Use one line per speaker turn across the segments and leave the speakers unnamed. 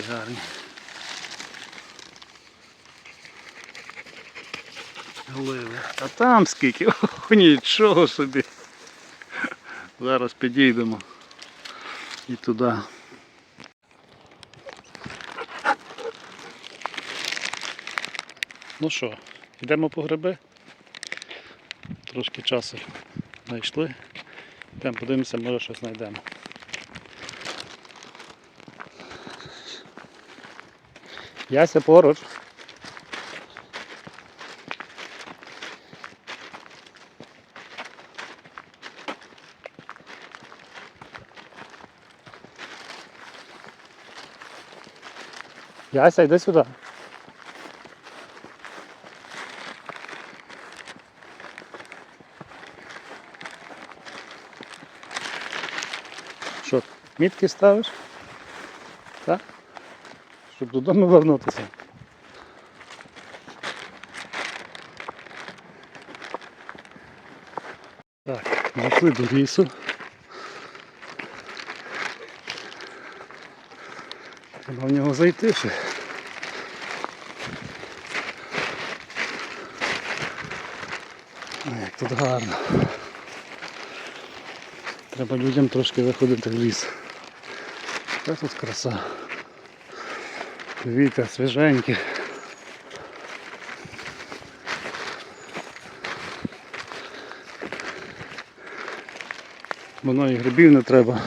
Гарні. Гливи. А там скільки? Ох, нічого собі. Зараз підійдемо і туди. Ну що, йдемо по гриби. Трошки часу знайшли. Йдемо подивимося, може щось знайдемо. Яся поруч. Яся, йди сюди. Що, мітки ставиш? Так? Щоб додому вернутися. Так, дійшли до лісу. Треба в нього зайти ще. Ой, Як тут гарно. Треба людям трошки виходити в ліс. Яка тут краса. Вітер свіженький. Воно і грибів не треба.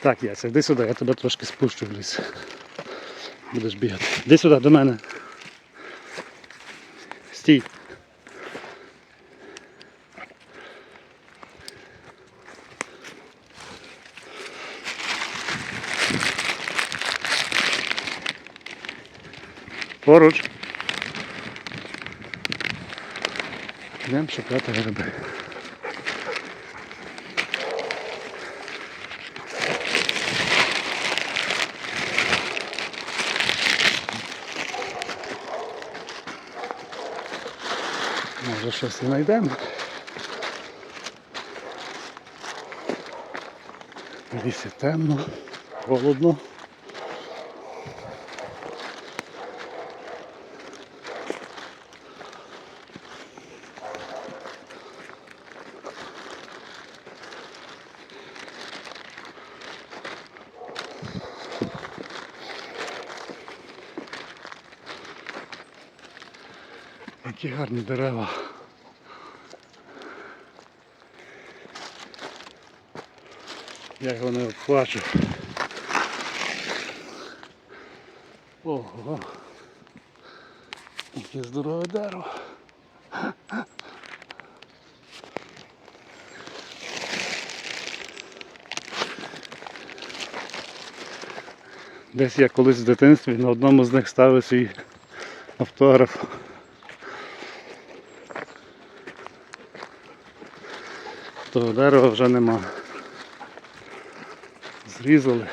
Так, Яся, йди сюди, я тебе трошки спущу в ліс. Будеш бігати. Іди сюди до мене. Поруч. Йдемо шукати гриби. Може щось і знайдемо. Лісі темно, холодно. Які гарні дерева. Я його не обхвачу. Ого. Яке здорове дерево. Десь я колись в дитинстві на одному з них ставив свій автограф. Того дерева вже нема. Зрізали.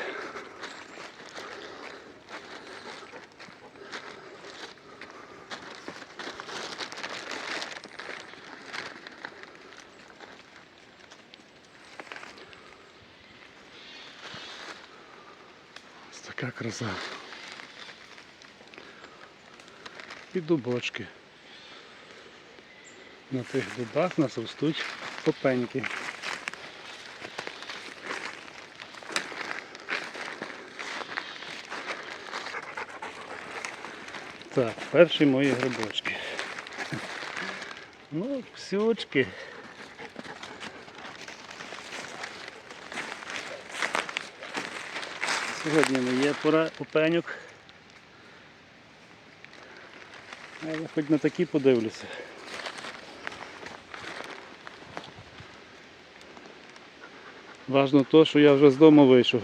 Ось така краса. І дубочки. На тих дубах нас ростуть попеньки. Так, перші мої грибочки. Ну, псючки. Сьогодні не є пора попеньок. Але хоч на такі подивлюся. Важно то, що я вже з дому вийшов.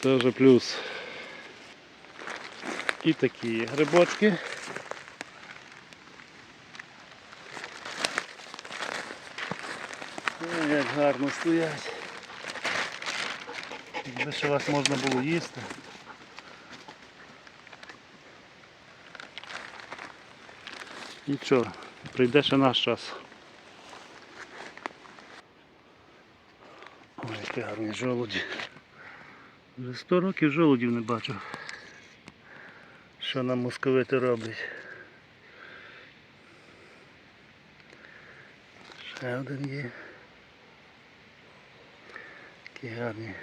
Це вже плюс. І такі грибочки. О, як гарно стоять. Якби ще вас можна було їсти. Нічого, прийде ще наш час. Ой, гарні жолуді. Вже 100 років жолудів не бачив. Що нам московити роблять. Ще один є. Які гарні.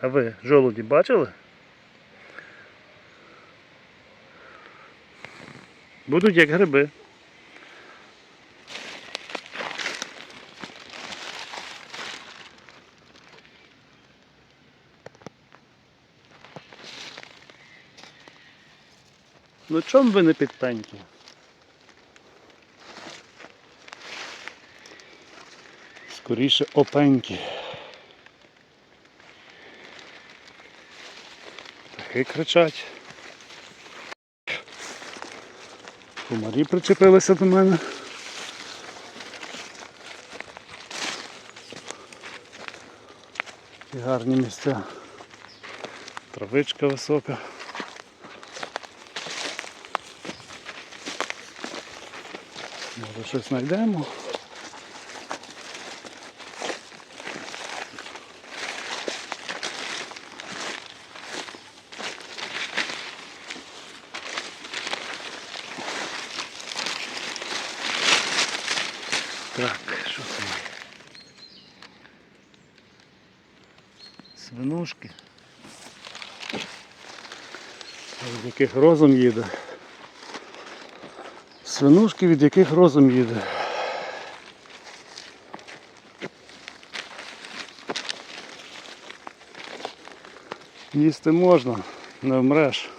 А ви жолуді бачили? Будуть як гриби. Ну чому ви не підпеньки? Скоріше опеньки. Птахи кричать. Комарі причепилися до мене. І гарні місця. Травичка висока. Може щось знайдемо. Так, що це? Свинушки. Від яких розум їде. Свинушки, від яких розум їде. Їсти можна, не вмреш.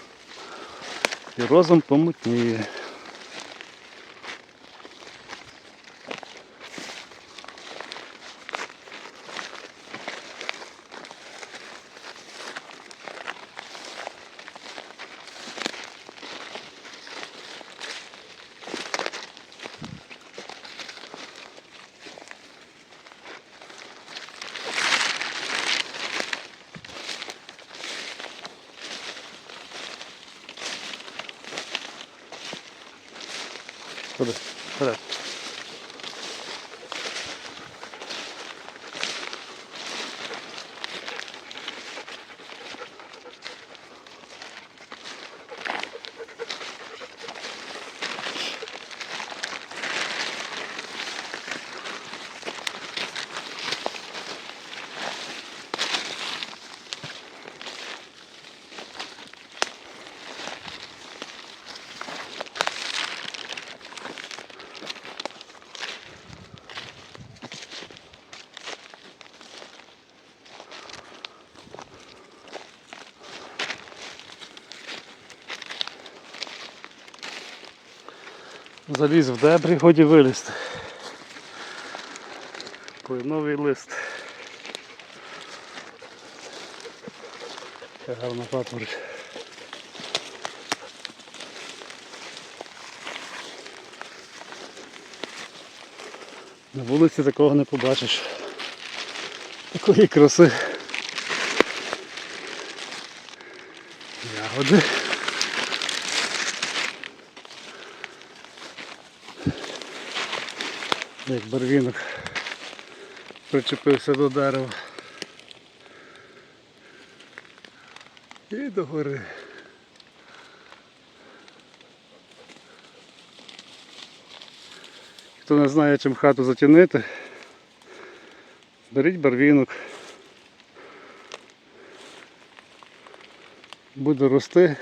І розум помутніє. Заліз в дебрі, годі вилізти. Кленовий лист. Яка гарна папороть. На вулиці такого не побачиш. Такої краси. Ягоди. Як барвінок причепився до дерева. І до гори. Хто не знає, чим хату затінити, беріть барвінок. Буде рости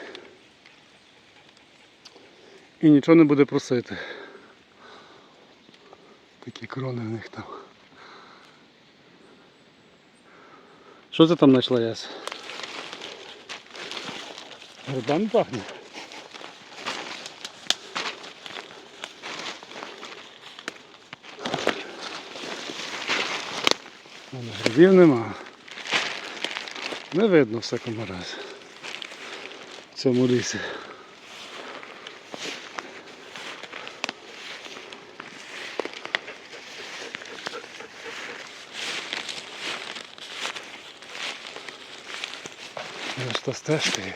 і нічого не буде просити. Такі крони в них там. Що це там знайшла ясь? Грибами пахне. Грибів нема. Не видно в всякому разі. В цьому лісі. Ось та стежка є.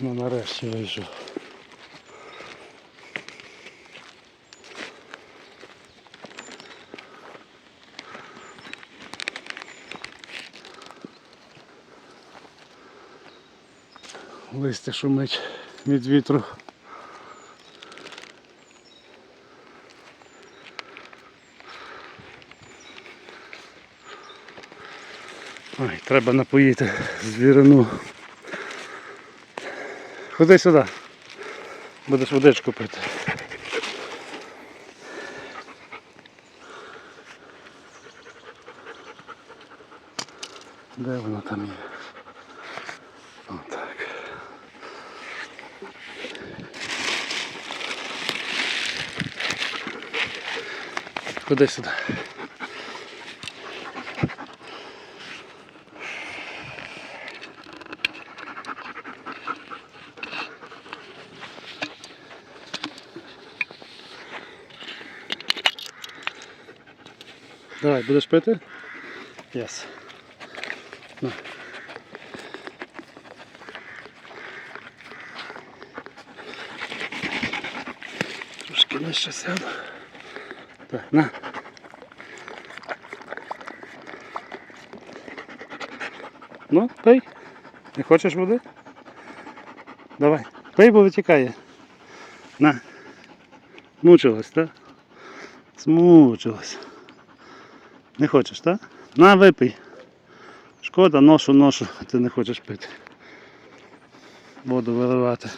Ну нарешті вийшов. Листя шумить від вітру. Ой, треба напоїти звірину. Ходи сюди. Будеш водичку пити. Де вона там є? Ходи сюди. Давай, будеш пити? Yes. На. Трошки нижче сяду. На. Ну, пий. Не хочеш води? Давай. Пий, бо витікає. На. Мучилась, так? Змучилась. Не хочеш, так? На, випий. Шкода, ношу, ношу, ти не хочеш пити. Воду виливати.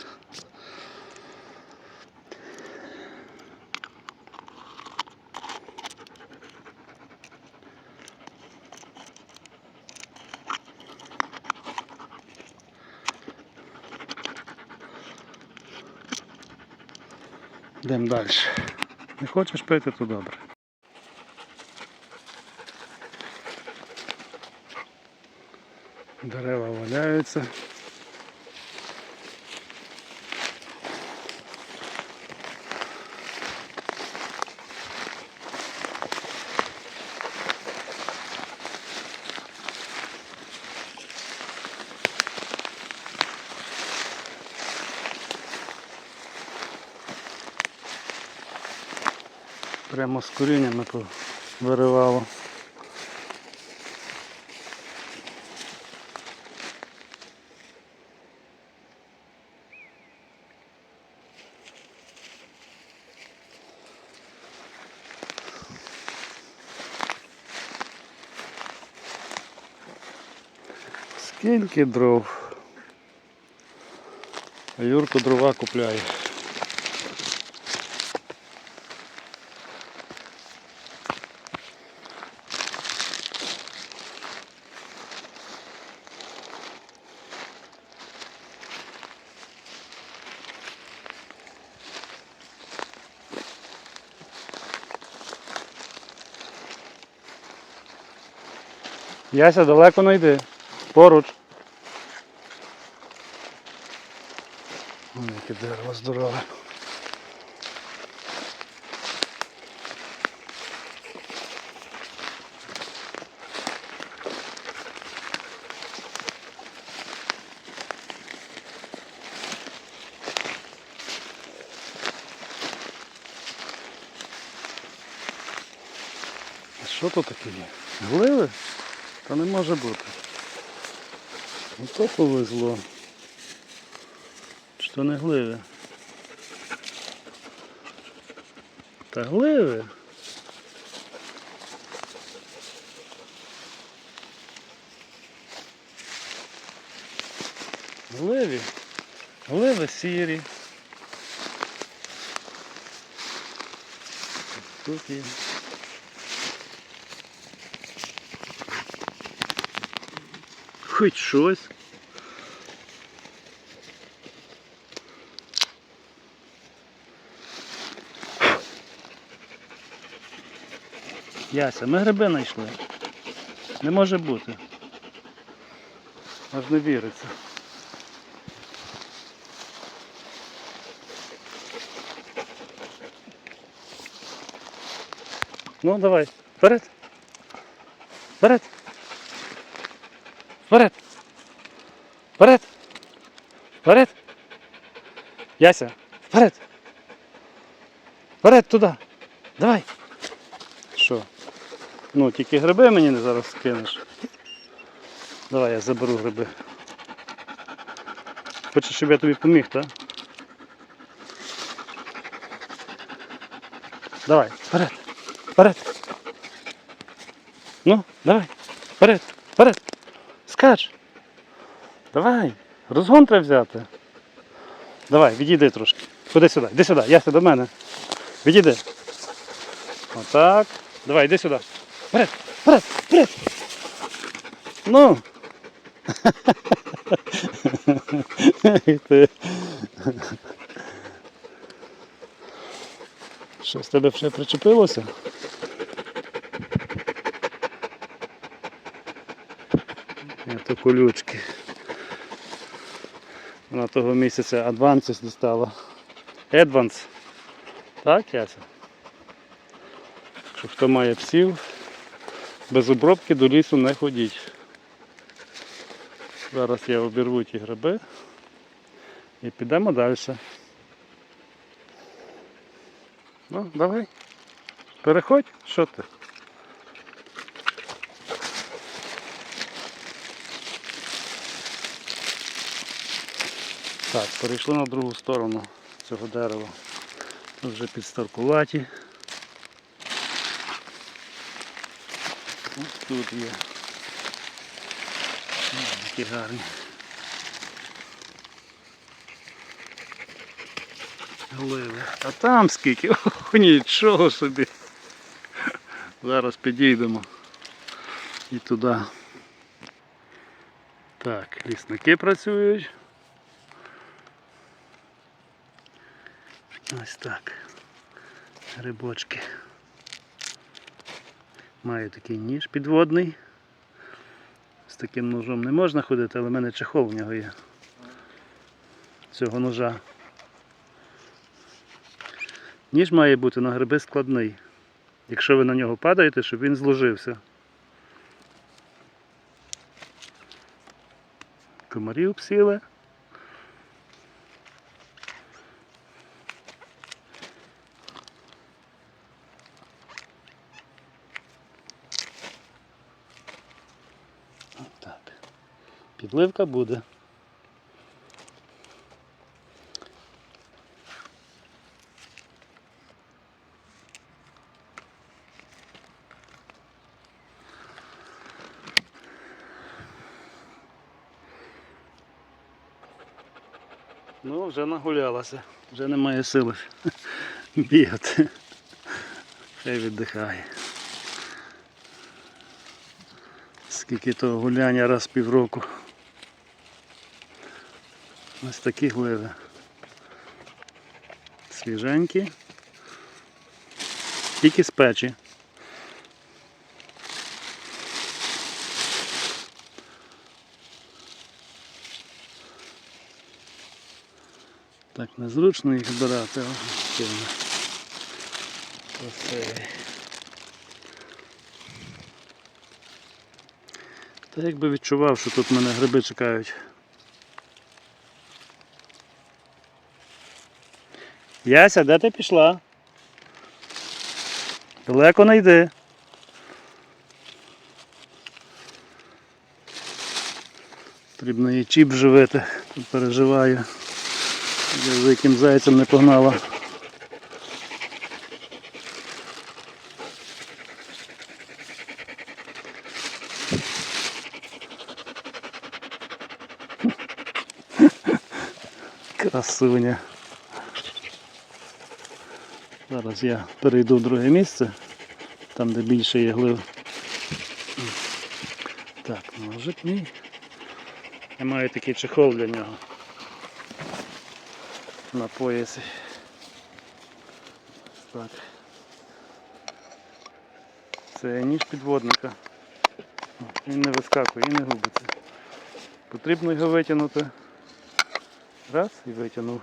Йдемо далі. Не хочеш пити, то добре. Дерева валяються. Прямо з коріннями виривало. Скільки дров. А Юрко дрова купляє. Яся, далеко не йди. Поруч. Вон яке дерево здорове. Що тут таке є? Гливи? Та не може бути. Ну то повезло. Що не гливи? Та гливи. Гливі. Гливи сірі. Тут є. Хоч щось. Яся, ми гриби знайшли. Не може бути. Аж не віриться. Ну, давай, вперед. Вперед. Вперед. Вперед. Вперед. Яся, вперед! Вперед туди! Давай! Що? Ну, тільки гриби мені не зараз скинеш. Давай я заберу гриби. Хочеш, щоб я тобі поміг, так? Давай, вперед! Вперед! Ну, давай, вперед, Скач! Давай, розгон треба взяти. Давай, відійди трошки. Ходи сюди, іди сюди, Яся до мене. Відійди. Отак. Давай, іди сюди. Вперед, вперед, вперед. Ну. Ти. Що з тебе вже причепилося? То колючки. Вона того місяця Advances дістала. Advance. Так, Яся? Що хто має псів, без обробки до лісу не ходіть. Зараз я обірву ті гриби і підемо далі. Ну, давай. Переходь, що ти? Так, перейшли на другу сторону цього дерева. Тут вже підстаркуваті. Ось тут є. Які гарні. Гливи. А там скільки? О, нічого собі. Зараз підійдемо і туди. Так, лісники працюють. Ось так. Грибочки. Маю такий ніж підводний. З таким ножом не можна ходити, але в мене чехол в нього є. Цього ножа. Ніж має бути на гриби складний. Якщо ви на нього падаєте, щоб він зложився. Комарів псіли. Підливка буде. Ну, вже нагулялася, вже немає сили бігати. Хай віддихає. Скільки того гуляння раз півроку. Ось такі гливи. Свіженькі. Тільки з печі. Так незручно їх збирати, але. Красивий. Та якби відчував, що тут мене гриби чекають. Яся, де ти пішла? Далеко не йди. Потрібно її чіп живити, тут переживаю. Я за яким зайцем не погнала. Красуня. Зараз я перейду в друге місце, там де більше є глив. Так, ножик мій. Я маю такий чехол для нього. На поясі. Так. Це ніж підводника. Він не вискакує і не губиться. Потрібно його витягнути. Раз і витягнув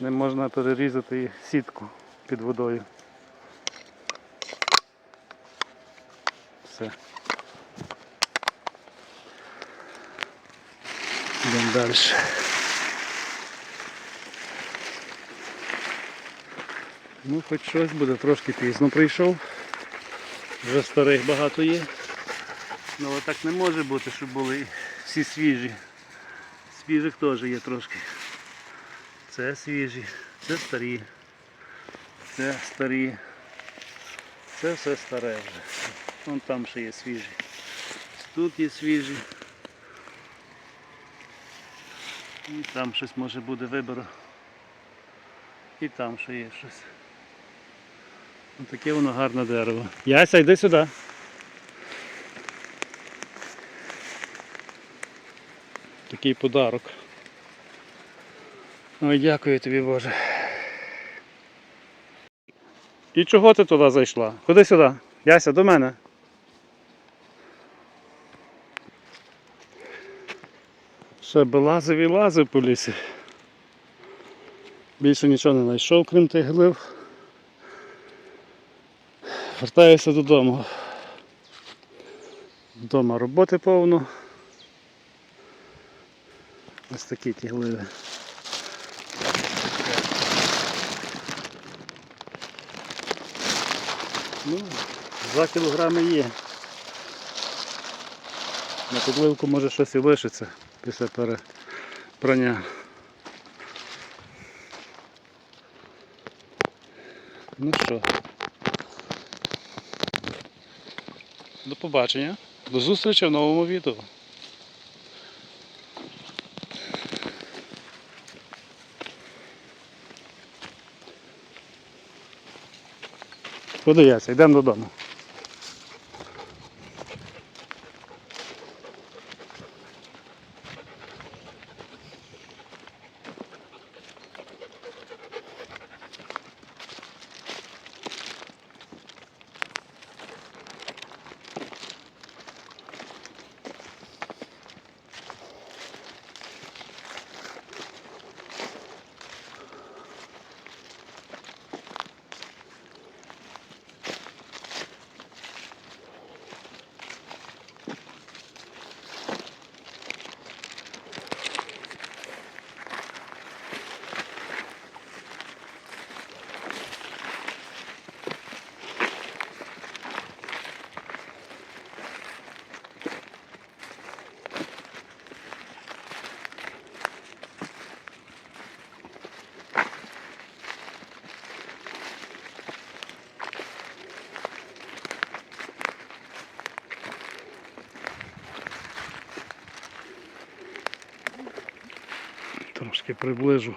не можна перерізати сітку під водою. Все. Йдемо далі. Ну хоч щось буде, трошки пізно прийшов. Вже старих багато є. Ну але так не може бути, щоб були всі свіжі. Свіжих теж є трошки. Це свіжі, це старі. Це старі. Це все старе вже. Вон там ще є свіжі. Тут є свіжі. І там щось може буде вибору. І там ще є щось. Ось таке воно гарне дерево. Яся, йди сюди. Такий подарок. Ой, дякую тобі, Боже. І чого ти туди зайшла? Ходи сюди. Яся, до мене. Ще би лазив і лазив по лісі. Більше нічого не знайшов, крім тих глив. Вертаюся додому. Вдома роботи повно. Ось такі ті гливи. Ну, 2 кілограми є. На підливку може щось і лишиться після перепрання. Ну що, до побачення. До зустрічі в новому відео. Куди Яся? Йдемо додому. Трошки приближу.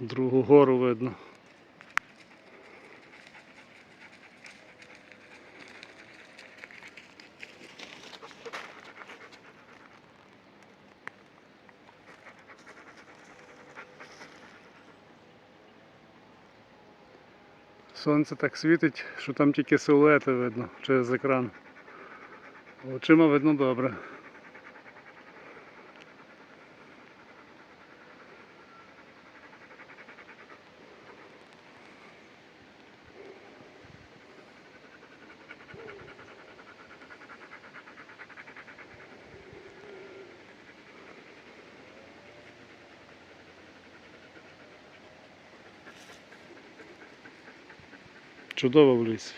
Другу гору видно. Сонце так світить, що там тільки силуети видно через екран. Очима видно добре. Чудово в лісі.